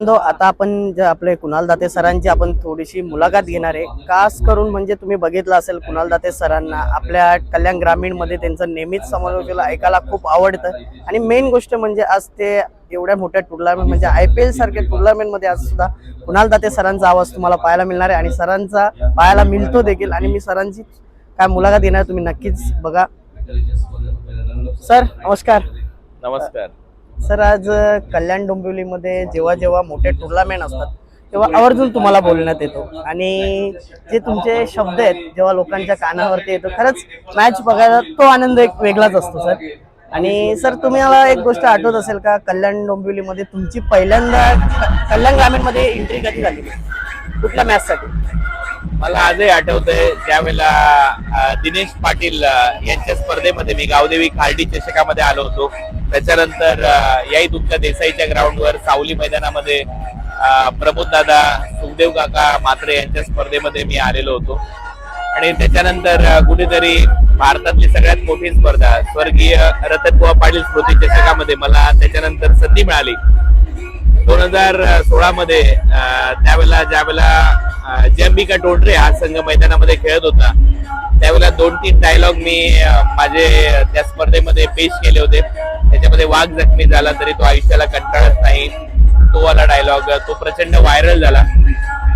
आता आपण जे आपले कुणाल दाते सरांची आपण थोडीशी मुलाखत घेणार आहे. खास करून म्हणजे तुम्ही बघितलं असेल कुणाल दाते सरांना आपल्या कल्याण ग्रामीणमध्ये त्यांचं नेहमीच समालोचना ऐकायला खूप आवडतं. आणि मेन गोष्ट म्हणजे आज ते एवढ्या मोठ्या टुर्नामेंट म्हणजे आय पी एल सारख्या टुर्नामेंटमध्ये आज सुद्धा कुणाल दाते सरांचा आवाज तुम्हाला पाहायला मिळणार आहे आणि सरांचा पाहायला मिळतो देखील. आणि मी सरांची काय मुलाखत घेणार तुम्ही नक्कीच बघा. सर नमस्कार. नमस्कार. सर आज कल्याण डोंबिवलीमध्ये जेव्हा जेव्हा मोठे टुर्नामेंट असतात तेव्हा आवर्जून तुम्हाला बोलण्यात येतो. आणि जे तुमचे शब्द आहेत जेव्हा लोकांच्या कानावरती येतो खरंच मॅच बघायला तो आनंद एक वेगळाच असतो सर. आणि सर तुम्ही मला एक गोष्ट आठवत असेल का? कल्याण डोंबिवलीमध्ये तुमची पहिल्यांदा कल्याण ग्रामीणमध्ये एंट्री कधी झाली? कुठल्या मॅचसाठी मला आजही आठवतंय ज्यावेळेला दिनेश पाटील यांच्या स्पर्धेमध्ये मी गावदेवी खार्डी चषकामध्ये आलो होतो. त्याच्यानंतर याही तुमच्या देसाईच्या ग्राउंडवर सावली मैदानामध्ये प्रमोद दादा सुखदेव काका मात्रे यांच्या स्पर्धेमध्ये मी आलेलो होतो. आणि त्याच्यानंतर कुठेतरी भारतातली सगळ्यात मोठी स्पर्धा स्वर्गीय रतनबुवा पाटील स्मृती चषकामध्ये मला त्याच्यानंतर संधी मिळाली. दोन हजार सोळा मध्ये त्यावेळेला ज्यावेळेला जंबिका टोटरे हा संघ मैदानामध्ये खेळत होता. त्यावेळेला दोन तीन डायलॉग मी माझे त्या स्पर्धेमध्ये पेश केले होते. त्याच्यामध्ये वाघ जखमी झाला तरी तो आयुष्याला कंटाळत नाही. तो वाला डायलॉग तो प्रचंड व्हायरल झाला.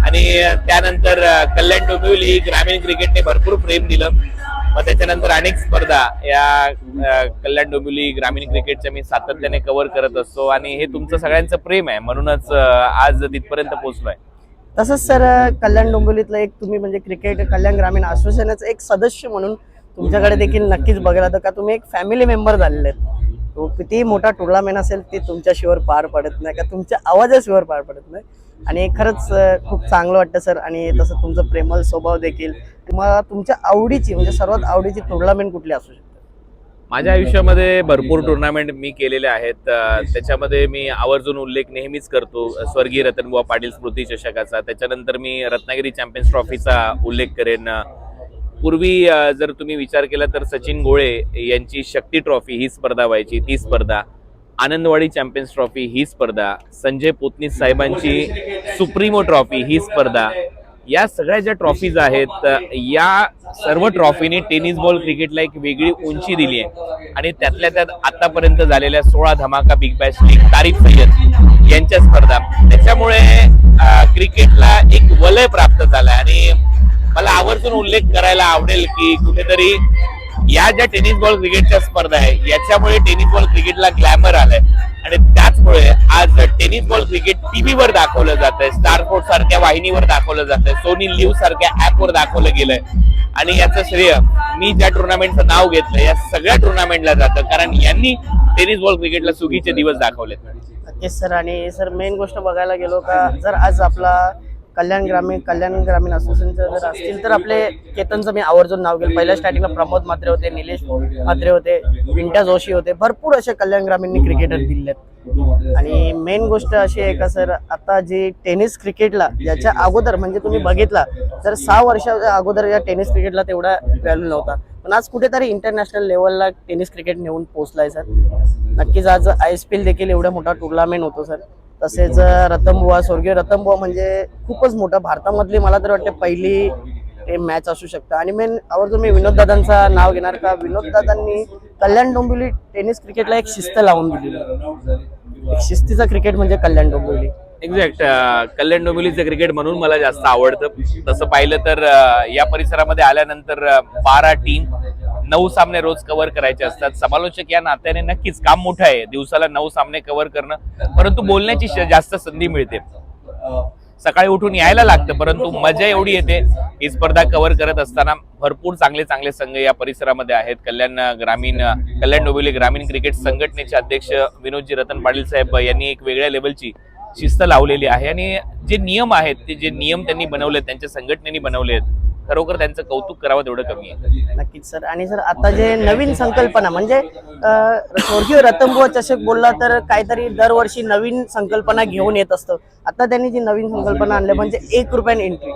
आणि त्यानंतर कल्याण डोंबिवली ग्रामीण क्रिकेटने भरपूर प्रेम दिलं. मग त्याच्यानंतर अनेक स्पर्धा या कल्याण डोंबिवली ग्रामीण क्रिकेटच्या मी सातत्याने कव्हर करत असतो. आणि हे तुमचं सगळ्यांचं प्रेम आहे. म्हणूनच आज तिथपर्यंत पोहोचलोय. तसंच सर कल्याण डोंबिवलीतलं एक तुम्ही म्हणजे क्रिकेट कल्याण ग्रामीण असोसिएशनचं एक सदस्य म्हणून तुमच्याकडे देखील नक्कीच बघायला तर का तुम्ही एक फॅमिली मेंबर झालेले आहेत. तो कितीही मोठा टुर्नामेंट असेल ते तुमच्याशिवर पार पडत नाही का तुमच्या आवाजाशिवर पार पडत नाही. आणि खरंच खूप चांगलं वाटतं सर. आणि तसं तुमचं प्रेमल स्वभाव देखील. तुम्हाला तुमच्या आवडीची म्हणजे सर्वात आवडीची टुर्नामेंट कुठली असू शकते? माझ्या आयुष्यामध्ये भरपूर टुर्नामेंट मी केलेले आहेत. त्याच्यामध्ये मी आवर्जून उल्लेख नेहमीच करतो. स्वर्गीय रतनबुवा पाटील स्मृती चषकाचा. त्याच्यानंतर मी रत्नागिरी चॅम्पियन्स ट्रॉफीचा उल्लेख करेन. पूर्वी जर तुम्ही विचार केला तर सचिन गोळे यांची शक्ती ट्रॉफी ही स्पर्धा व्हायची ती स्पर्धा. आनंदवाडी चॅम्पियन्स ट्रॉफी ही स्पर्धा. संजय पोतनीस साहेबांची सुप्रीमो ट्रॉफी ही स्पर्धा. या सगळ्या ज्या ट्रॉफीज आहेत या सर्व ट्रॉफीने टेनिस बॉल क्रिकेटला एक वेगळी उंची दिली आहे. आणि त्यातल्या त्यात आतापर्यंत झालेल्या सोळा धमाका बिग बॅश लीग तारीफ सय्यद यांच्या स्पर्धा. त्याच्यामुळे क्रिकेटला एक वलय प्राप्त झालाय. आणि मला आवर्जून उल्लेख करायला आवडेल की कुठेतरी या ज्या टेनिस बॉल क्रिकेटच्या स्पर्धा आहे याच्यामुळे टेनिस बॉल क्रिकेटला ग्लॅमर आलाय. आणि त्याचमुळे आज टेनिस बॉल क्रिकेट टीव्हीवर दाखवलं जात आहे स्टार स्पोर्ट सारख्या वाहिनीवर दाखवलं जात आहे सोनी लिव्ह सारख्या ऍपवर दाखवलं गेलंय. आणि याचं श्रेय मी ज्या टुर्नामेंटचं नाव घेतलं या सगळ्या टुर्नामेंटला जातं. कारण यांनी टेनिस बॉल क्रिकेटला सुगीचे दिवस दाखवलेत. नक्कीच सर. आणि सर मेन गोष्ट बघायला गेलो का जर आज आपला कल्याण ग्रामीण कल्याण ग्रामीण असोसिएशनचं जर असतील तर आपले केतनचं मी आवर्जून नाव घेईल. पहिल्या स्टार्टिंगला प्रमोद मात्रे होते निलेश मात्रे होते विंटा जोशी होते. भरपूर असे कल्याण ग्रामीणनी क्रिकेटर दिले आहेत आणि मेन गोष्ट अशी आहे का सर आता जी टेनिस क्रिकेटला याच्या अगोदर म्हणजे तुम्ही बघितला तर सहा वर्षाच्या अगोदर या टेनिस क्रिकेटला तेवढा व्हॅल्यू नव्हता. पण आज कुठेतरी इंटरनॅशनल लेवलला टेनिस क्रिकेट नेऊन पोहोचलाय सर नक्कीच आज आय एस पी एल देखील एवढा मोठा टुर्नामेंट होतो सर तसेच रतनबुवा स्वर्गीय रतनबुवा म्हणजे खूपच मोठा. भारतामधली मला तर वाटते पहिली ते मॅच असू शकतं. आणि मेन आवर्जून मी विनोददादांचा नाव घेणार का? विनोद दादांनी कल्याण डोंबिवली टेनिस क्रिकेटला एक शिस्त लावून दिली एक शिस्तीचा क्रिकेट म्हणजे कल्याण डोंबिवली. एक्झॅक्ट कल्याण डोंबिवलीचं क्रिकेट म्हणून मला जास्त आवडतं. तसं पाहिलं तर या परिसरामध्ये आल्यानंतर बारा टीम नऊ सामने रोज कव्हर करायचे असतात. समालोचक या नात्याने नक्कीच काम मोठं आहे. दिवसाला नऊ सामने कव्हर करणं. परंतु बोलण्याची जास्त संधी मिळते. सकाळी उठून यायला लागतं परंतु मजा एवढी येते. ही स्पर्धा कव्हर करत असताना भरपूर चांगले चांगले संघ या परिसरामध्ये आहेत. कल्याण ग्रामीण कल्याण डोबिवली ग्रामीण क्रिकेट संघटनेचे अध्यक्ष विनोदजी रतन पाटील साहेब यांनी एक वेगळ्या लेवलची शिस्त लावलेली आहे आणि जे नियम आहेत ते जे नियम त्यांनी बनवले त्यांच्या संघटनेने बनवले आहेत खरोखर त्यांचं कौतुक करावं तेवढं कमी आहे. नक्कीच सर. आणि सर आता जे नवीन संकल्पना म्हणजे स्वर्गीय रतनबुवा चषक बोलला तर काहीतरी दरवर्षी नवीन संकल्पना घेऊन येत असतं. आता त्यांनी जी नवीन संकल्पना आणली म्हणजे एक रुपयाने एंट्री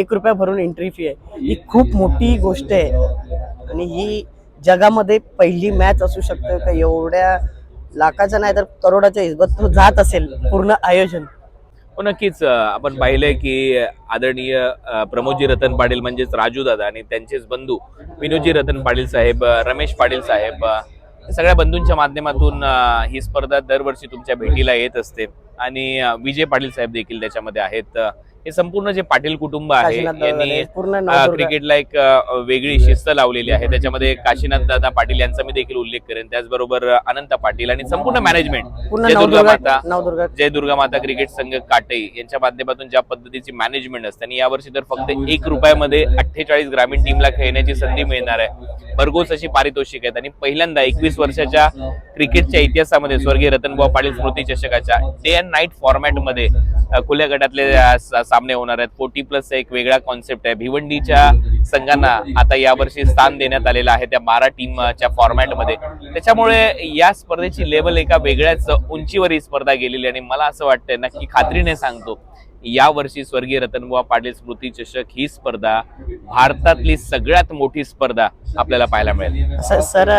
एक रुपया भरून एंट्री फी आहे. ही खूप मोठी गोष्ट आहे. आणि ही जगामध्ये पहिली मॅच असू शकते का एवढ्या लाखाचं नाही तर करोडाच्या हिशोबात तो जात असेल पूर्ण आयोजन. हो नक्कीच आपण पाहिलंय की आदरणीय प्रमोदजी रतन पाटील म्हणजेच राजू दादा आणि त्यांचेच बंधू विनोदजी रतन पाटील साहेब रमेश पाटील साहेब सगळ्या बंधूंच्या माध्यमातून ही स्पर्धा दरवर्षी तुमच्या भेटीला येत असते. आणि विजय पाटील साहेब देखील त्याच्यामध्ये आहेत. हे संपूर्ण जे पाटील कुटुंब आहे यांनी क्रिकेटला एक वेगळी शिस्त लावलेली आहे. त्याच्यामध्ये काशीनाथ दादा पाटील यांचा मी देखील उल्लेख करेन. त्याचबरोबर अनंत पाटील आणि संपूर्ण मॅनेजमेंट पूर्ण जय दुर्गा नवदुर्गा माता. नवदुर्गा. जय दुर्गा माता क्रिकेट संघ काटई यांच्या माध्यमातून ज्या पद्धतीची मॅनेजमेंट असते आणि यावर्षी तर फक्त एक रुपयामध्ये अठ्ठेचाळीस ग्रामीण टीमला खेळण्याची संधी मिळणार आहे. भरघोस अशी पारितोषिक आहेत. आणि पहिल्यांदा एकवीस वर्षाच्या क्रिकेटच्या इतिहासामध्ये स्वर्गीय रतनभाऊ पाटील स्मृती चषकाच्या डे अँड नाईट फॉर्मॅटमध्ये खुल्या गटातले सामने होणार आहेत. फोर्टी प्लस एक वेगळा कॉन्सेप्ट आहे. भिवंडीच्या संघांना आता यावर्षी स्थान देण्यात आलेलं आहे त्या बारा टीमच्या फॉर्मॅटमध्ये त्याच्यामुळे या स्पर्धेची लेवल एका वेगळ्याच उंचीवर ही स्पर्धा गेलेली आहे. आणि मला असं वाटतंय नक्की खात्रीने सांगतो यावर्षी स्वर्गीय रतनबुवा पाटील स्मृती चषक ही स्पर्धा भारतातली सगळ्यात मोठी स्पर्धा आपल्याला पाहायला मिळेल. स- सर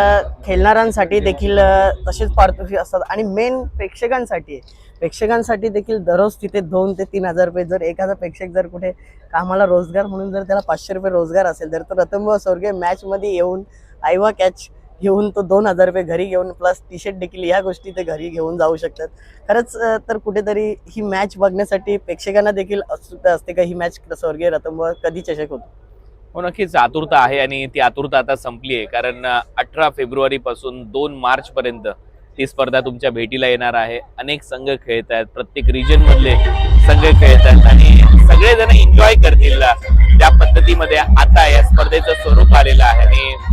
खेळणाऱ्यांसाठी देखील अ, तसेच पारितोषिक असतात. आणि मेन प्रेक्षकांसाठी प्रेक्षकांसाठी देखील दररोज तिथे दोन ते तीन हजार रुपये जर एखादा प्रेक्षक जर कुठे कामाला रोजगार म्हणून जर त्याला पाचशे रुपये रोजगार असेल तर तो रतनबुवा स्वर्गीय मॅच मध्ये येऊन आयवा कॅच घेऊन तो दोन हजार रुपये घरी घेऊन प्लस टी शर्ट देखील या गोष्टी ते घरी घेऊन जाऊ शकतात. खरंच तर कुठेतरी ही मॅच बघण्यासाठी प्रेक्षकांना देखील उत्सुकता असते का? ही मॅच स्वर्गीय रतनबुवा कधी चषक होतो हो नक्कीच. आतुरता आहे आणि ती आतुरता आता संपली आहे. कारण अठरा फेब्रुवारी पासून दोन मार्च पर्यंत ती स्पर्धा तुमच्या भेटीला येणार आहे. अनेक संघ खेळत आहेत. प्रत्येक रिजन मधले संघ खेळत आहेत आणि सगळेजण एन्जॉय करतील त्या पद्धतीमध्ये आता या स्पर्धेचं स्वरूप आलेलं आहे. आणि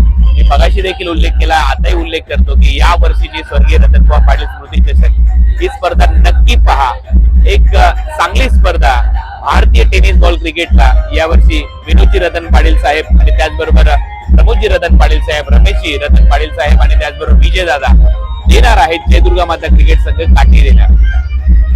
मी मगाशी देखील उल्लेख केला आताही उल्लेख करतो की या वर्षीची स्वर्गीय रतनकुमार पाटील स्मृती चषक ही स्पर्धा नक्की पहा. एक चांगली स्पर्धा भारतीय टेनिस बॉल क्रिकेटला. यावर्षी विनोदजी रतन पाटील साहेब आणि त्याचबरोबर प्रमोदजी रतन पाटील साहेब रमेशजी रतन पाटील साहेब आणि त्याचबरोबर विजय दादा देणार आहेत जय दुर्गा माता क्रिकेट संघ काठी देणार.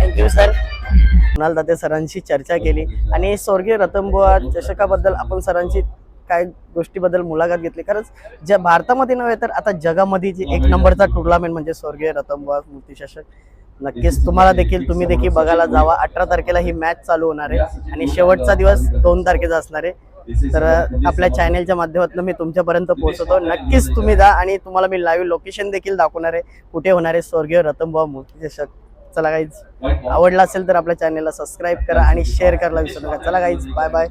Thank you sir Kunal Date सरांशी चर्चा केली. आणि स्वर्गीय रतनबुवा चषकाबद्दल आपण सरांची काय गोष्टीबद्दल मुलाखत घेतली. खरंच ज्या भारतामध्ये नव्हे तर आता जगामध्ये जी एक नंबरचा टुर्नामेंट म्हणजे स्वर्गीय रतनबुवा चषक नक्कीच तुम्हाला देखील तुम्ही देखील बघायला जावा. अठरा तारखेला ही मॅच चालू होणार आहे. आणि शेवटचा दिवस दोन तारखेचा असणार आहे. तर आपल्या चॅनेलच्या माध्यमातून मी तुमच्यापर्यंत पोहोचवतो नक्कीच तुम्ही जा आणि तुम्हाला मी लाईव्ह लोकेशन देखील दाखवणार आहे. कुठे होणार आहे स्वर्गीय रतनबुवा मूर्ती चषक चला काहीच आवडला असेल तर आपल्या चॅनेलला सबस्क्राईब करा आणि शेअर करायला विसरू नका. चला काहीच बाय बाय